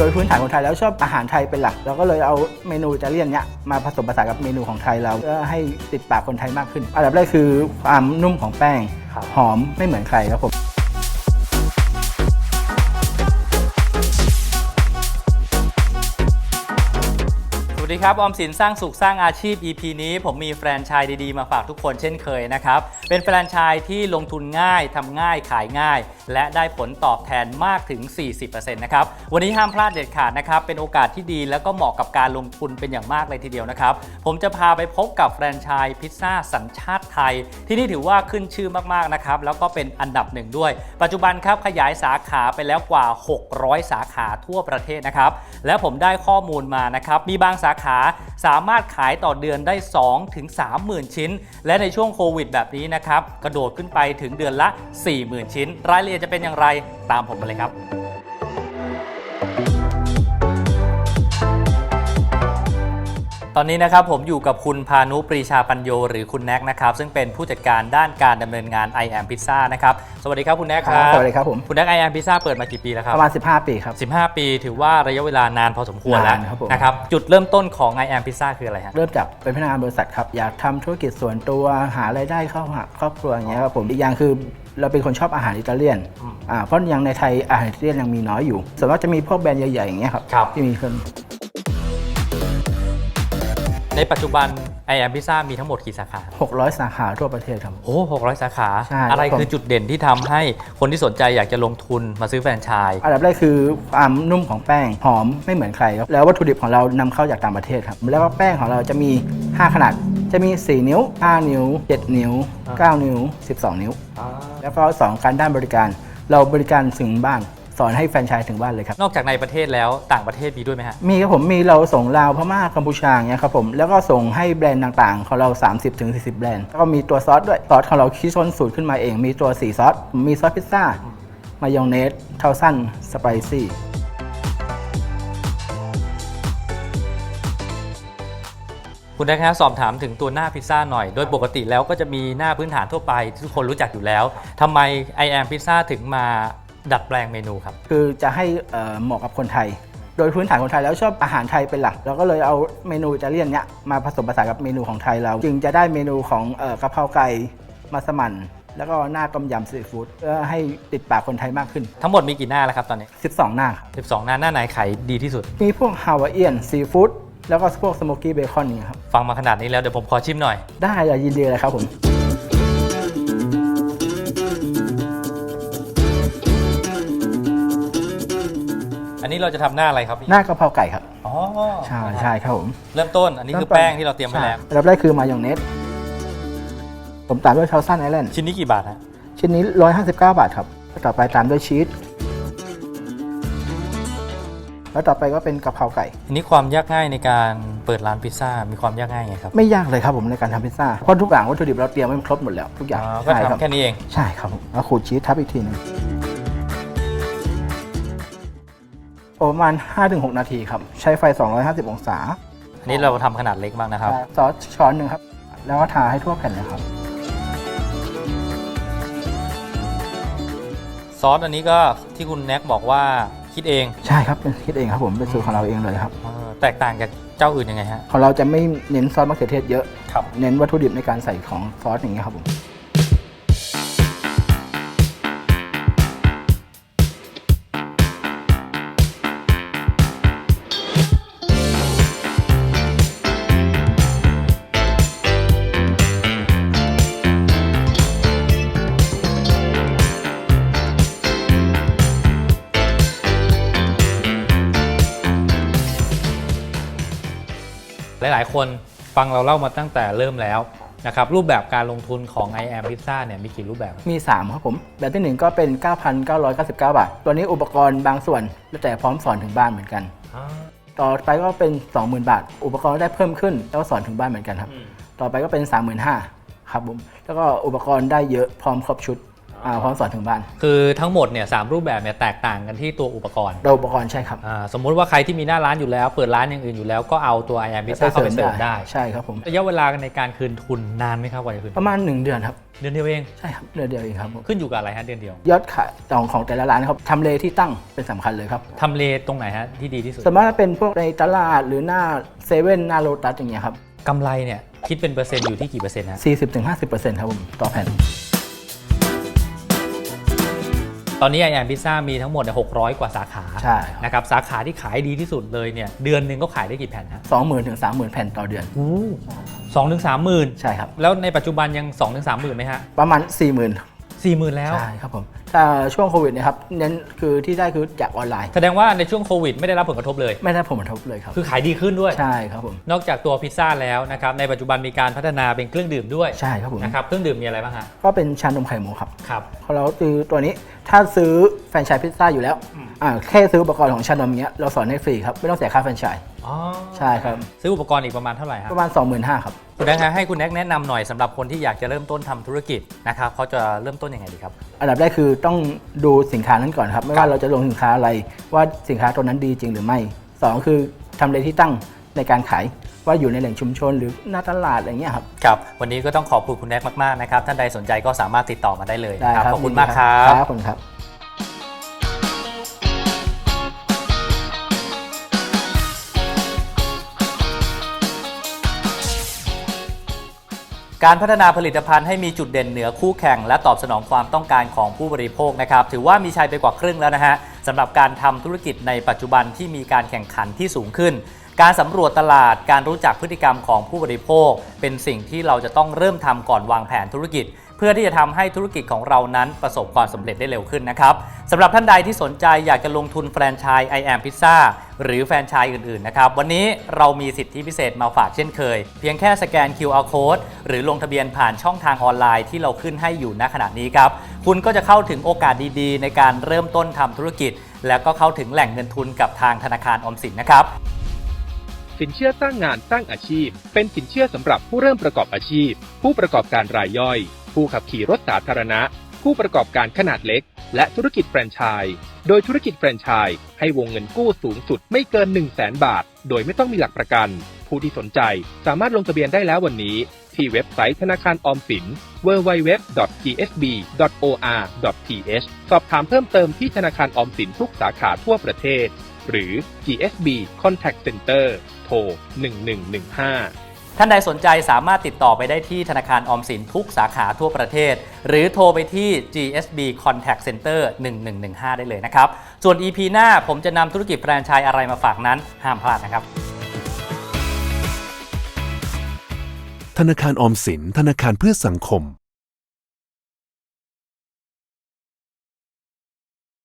โดยพื้นฐานคนไทยแล้วชอบอาหารไทยเป็นหลัก เราก็เลยเอาเมนูอิตาเลียนเนี้ยมาผสมผสานกับเมนูของไทยเราเพื่อให้ติดปากคนไทยมากขึ้น อันดับแรกคือความนุ่มของแป้งครับหอมไม่เหมือนใครครับผม ครับ ออมสินสร้างสุขสร้างอาชีพ EP นี้ผมมีแฟรนไชส์ดีๆ มาฝากทุกคนเช่นเคยนะครับ เป็นแฟรนไชส์ที่ลงทุนง่ายทำง่ายขายง่าย และได้ผลตอบแทนมากถึง 40%นะครับ วันนี้ห้ามพลาดเด็ดขาดนะครับ เป็นโอกาสที่ดีแล้วก็เหมาะกับการลงทุนเป็นอย่างมากเลยทีเดียวนะครับ ผมจะพาไปพบกับแฟรนไชส์พิซซ่าสัญชาติไทย ที่นี่ถือว่าขึ้นชื่อมากๆนะครับแล้วก็เป็นอันดับหนึ่งด้วย ปัจจุบันครับขยายสาขาไปแล้วกว่า 600 สาขาทั่วประเทศนะครับและผมได้ข้อมูลมานะครับมีบางสาขาสามารถขายต่อเดือนได้ 2 ถึง 30,000 ชิ้น และในช่วงโควิดแบบนี้นะครับ กระโดดขึ้นไปถึงเดือนละ 40,000 ชิ้น รายละเอียดจะเป็นอย่างไรตามผมมาเลยครับ ตอนนี้นะครับผมอยู่กับคุณพานุปรีชาปัญโยหรือคุณแน็กนะครับซึ่งเป็นผู้จัดการด้านการดำเนินงาน I am Pizza นะครับสวัสดีครับคุณแน็กครับสวัสดีครับผม คุณแน็ก I am Pizza เปิดมากี่ปีแล้วครับ ประมาณ 15 ปีครับ 15 ปีถือว่าระยะเวลานานพอสมควรแล้วนานครับผม นะครับจุดเริ่มต้นของ I am Pizza คืออะไรฮะ เริ่มจากเป็นพนักงานบริษัทครับ อยากทำธุรกิจส่วนตัวหารายได้เข้าหาครอบครัวอย่างเงี้ยครับผมอีกอย่างคือเราเป็นคนชอบอาหารอิตาเลียนอืมอ่าเพราะยังในไทยอาหารอิตาเลียนยังมีน้อยอยู่ส่วนมากจะมีพวกแบรนด์ใหญ่ๆอย่างเงี้ยครับครับ ที่มีคน ในปัจจุบัน I am Pizza มีทั้งหมดกี่สาขา 600 สาขาทั่วประเทศครับ โอ้600สาขา ใช่อะไรครับผมคือจุดเด่นที่ทำให้คนที่สนใจอยากจะลงทุนมาซื้อแฟรนไชส์อันดับแรกคือความนุ่มของแป้งหอมไม่เหมือนใครครับแล้ววัตถุดิบของเรานำเข้าจากต่างประเทศครับแล้วก็แป้งของเราจะมี 5 ขนาด จะมี 4 นิ้ว 5 นิ้ว 7 นิ้ว 9 นิ้ว 12 นิ้ว แล้วก็สองการด้านบริการ เราบริการถึงบ้าน สอนให้แฟรนไชส์ถึงบ้านเลยครับ นอกจากในประเทศแล้วต่างประเทศมีด้วยไหมฮะ มีครับผมมีเราส่งลาวพม่ากัมพูชาอย่างเงี้ยครับผมแล้วก็ส่งให้แบรนด์ต่างๆ ของเรา 30-40ถึง40 แบรนด์แล้วก็มีตัวซอสด้วยซอสของเราคิดค้นสูตรขึ้นมาเอง มีตัว4ซอสมีซอสพิซซ่ามายองเนสเทาสั้นสไปซี่คุณได้แค่สอบถามถึงตัวหน้าพิซซ่าหน่อย โดยปกติแล้วก็จะมีหน้าพื้นฐานทั่วไปที่ทุกคนรู้จักอยู่แล้วทำไม I am Pizza ถึงมา ดัดแปลงเมนูครับ คือจะให้เอ่อเหมาะกับคนไทย โดยพื้นฐานคนไทยแล้วชอบอาหารไทยเป็นหลัก เราก็เลยเอาเมนูอิตาเลียนเนี้ยมาผสมผสานกับเมนูของไทยเรา จึงจะได้เมนูของเอ่อกะเพราไก่มัสมั่นแล้วก็หน้าต้มยำซีฟู้ดเพื่อให้ติดปากคนไทยมากขึ้น ทั้งหมดมีกี่หน้าแล้วครับตอนนี้ 12 หน้าครับ12 หน้าหน้าไหนขายดีที่สุด มีพวกฮาวายเอียนซีฟู้ดแล้วก็พวกสโมกี้เบคอนนี่ครับ ฟังมาขนาดนี้แล้วเดี๋ยวผมขอชิมหน่อย ได้อย่ายินดีเลยครับผม นนี้เราจะทำหน้าอะไรครับพี่หน้ากะเพราไก่ครับอ๋อใช่ใช่ครับผมเริ่มต้นอันนี้คือแป้งที่เราเตรียมไว้แล้วใช่อันดับแรกคือมายองเนสผมตามด้วยเทาสั้นไอแลนด์ชิ้นนี้กี่บาทฮะชิ้นนี้ 159 บาทครับแล้วต่อไปตามด้วยชีสแล้วต่อไปก็เป็นกะเพราไก่ อันนี้ความยากง่ายในการเปิดร้านพิซซ่ามีความยากง่ายไงครับไม่ยากเลยครับผมในการทำพิซซ่าเพราะทุกอย่างวัตถุดิบเราเตรียมไว้ครบหมดแล้วทุกอย่างอ๋อก็ใช่ครับทำแค่นี้เองใช่ครับผมแล้วขูดชีสทับอีกทีหนึง ประมาณ 5-6 นาทีครับ ใช้ไฟ 250 องศาอันนี้เราทำขนาดเล็กมากนะครับ ซอสช้อนหนึ่งครับ แล้วก็ทาให้ทั่วแผ่นเลยครับ ซอสอันนี้ก็ที่คุณแน็กบอกว่าคิดเองใช่ครับเป็นคิดเองครับผมเป็นสูตรของเราเองเลยครับ เออแตกต่างจากเจ้าอื่นยังไงฮะ ของเราจะไม่เน้นซอสมะเขือเทศเยอะ ครับ เน้นวัตถุดิบในการใส่ของซอสอย่างเงี้ยครับผม หลาย ๆ คนฟังเราเล่ามาตั้งแต่เริ่มแล้วนะครับรูปแบบการลงทุนของ I am Pizza เนี่ยมีกี่รูปแบบ มี 3 ครับผม แบบที่ 1 ก็เป็น 9,999 บาท ตัวนี้อุปกรณ์บางส่วน แล้วแต่พร้อมสอนถึงบ้านเหมือนกัน ต่อไปก็เป็น 20,000 บาท อุปกรณ์ได้เพิ่มขึ้น แล้วก็สอนถึงบ้านเหมือนกันครับ ต่อไปก็เป็น 35,000ครับผมแล้วก็อุปกรณ์ได้เยอะพร้อมครบชุด อ่าพร้อมสอนถึงบ้าน คือทั้งหมดเนี่ยสามรูปแบบเนี่ยแตกต่างกันที่ตัวอุปกรณ์เราอุปกรณ์ใช่ครับอ่าสมมุติว่าใครที่มีหน้าร้านอยู่แล้ว เปิดร้านอย่างอื่นอยู่แล้วก็เอาตัว i อ m Pizza เข้าไปเสริมได้ใช่ครับผมระยะเวลาในการคืนทุนนานไหมครับกว่าจะคืนประมาณ 1 เดือนครับเดือนเดียวเองใช่ครับเดือนเดียวเองครับผมขึ้นอยู่กับอะไรฮะเดือนเดียวยอดขายของของแต่ละร้านครับทำเลที่ตั้งเป็นสำคัญเลยครับทำเลตรงไหนฮะที่ดีที่สุดสมมติว่าเป็นพวกในตลาดหรือหน้าเซเว่นหน้าโลตัสอย่างเงี้ยครับกำไรเนี่ยคิดเป็นเปอร์เซ็นต์อยู่ที่กี่เปอร์เซ็นต์ฮะ40-50%ครับผมต่อแผ่น ตอนนี้ i อ m Pizza มีทั้งหมดเนี่ย600 กว่าสาขาใช่ครับ นะครับสาขาที่ขายดีที่สุดเลยเนี่ยเดือนหนึ่งก็ขายได้กี่แผ่นฮะ20,000ถึง30,000แผ่นต่อเดือน สองถึงสามหมื่นใช่ครับ แล้วในปัจจุบันยัง2องถึงสามหมื่นไหมฮะประมาณ40,000สี่หมื่น แล้ว ใช่ครับผมแต่ช่วงโควิดเนะครับเน้นคือที่ได้คือจากออนไลน์ แสดงว่าในช่วงโควิดไม่ได้รับผลกระทบเลย ไม่ได้ผลกระทบเลยครับ คือขายดีขึ้นด้วย ใช่ครับผม นอกจากตัวพิซซ่าแล้วนะครับในปัจจุบันมีการพัฒนาเป็นเครื่องดื่มด้วยใช่ครับผม นะครับเครื่องดื่มมีอะไรบ้างฮะก็เป็นชานมไข่มุกครับครับพอเราซื้อตัวนี้ถ้าซื้อแฟรนไชส์พิซซ่าอยู่แล้วอ่าแค่ซื้ออุปกรณ์ของชานมเนี้ยเราสอนให้ฟรีครับไม่ต้องเสียค่าแฟรนไชส์ อ๋อใช่ครับ ซื้ออุปกรณ์อีกประมาณเท่าไหร่ฮะประมาณ 25,000ครับ คุณแน็กฮะให้คุณแน็กแนะนำหน่อยสำหรับคนที่อยากจะเริ่มต้นทำธุรกิจนะครับเขาจะเริ่มต้นยังไงดีครับ อันดับแรกคือต้องดูสินค้านั้นก่อนครับ ไม่ว่าเราจะลงสินค้าอะไร ว่าสินค้าตัวนั้นดีจริงหรือไม่สองคือทำเลที่ตั้งในการขาย ว่าอยู่ในแหล่งชุมชนหรือหน้าตลาดอะไรเงี้ยครับ ครับ วันนี้ก็ต้องขอบคุณคุณแน็กมากๆนะครับ ท่านใดสนใจก็สามารถติดต่อมาได้เลยได้นะครับครับขอบคุณมากครัครับ บขอบคุณครับ การพัฒนาผลิตภัณฑ์ให้มีจุดเด่นเหนือคู่แข่ง และตอบสนองความต้องการของผู้บริโภคนะครับ ถือว่ามีชัยไปกว่าครึ่งแล้วนะฮะสำหรับการทำธุรกิจในปัจจุบันที่มีการแข่งขันที่สูงขึ้น การสำรวจตลาดการรู้จักพฤติกรรมของผู้บริโภค เป็นสิ่งที่เราจะต้องเริ่มทำก่อนวางแผนธุรกิจ เพื่อที่จะทำให้ธุรกิจของเรานั้นประสบความสำเร็จได้เร็วขึ้นนะครับสำหรับท่านใดที่สนใจอยากจะลงทุนแฟรนไชส์ I am Pizza หรือแฟรนไชส์อื่นๆนะครับวันนี้เรามีสิทธิพิเศษมาฝากเช่นเคย เพียงแค่สแกน QR code หรือลงทะเบียนผ่านช่องทางออนไลน์ที่เราขึ้นให้อยู่ณขณะนี้ครับคุณก็จะเข้าถึงโอกาสดีๆ ในการเริ่มต้นทำธุรกิจ แล้วก็เข้าถึงแหล่งเงินทุนกับทางธนาคารออมสินนะครับสินเชื่อสร้างงานสร้างอาชีพ เป็นสินเชื่อสำหรับผู้เริ่มประกอบอาชีพ ผู้ประกอบการรายย่อย ผู้ขับขี่รถสาธารณะ ผู้ประกอบการขนาดเล็ก และธุรกิจแฟรนไชส์โดยธุรกิจแฟรนไชส์ให้วงเงินกู้สูงสุดไม่เกิน 1 0 0 0 0แบาท โดยไม่ต้องมีหลักประกัน ผู้ที่สนใจสามารถลงทะเบียนได้แล้ววันนี้ ที่เว็บไซต์ธนาคารออมสิน www.gsb.or.th สอบถามเพิ่มเติมที่ธนาคารออมสินทุกสาขาทั่วประเทศ หรือ GSB Contact Center โทร1115 ท่านใดสนใจสามารถติดต่อไปได้ที่ธนาคารออมสินทุกสาขาทั่วประเทศ หรือโทรไปที่ GSB Contact Center 1115 ได้เลยนะครับ ส่วน EP หน้าผมจะนำธุรกิจแฟรนไชส์อะไรมาฝากนั้น ห้ามพลาดนะครับ ธนาคารออมสิน ธนาคารเพื่อสังคม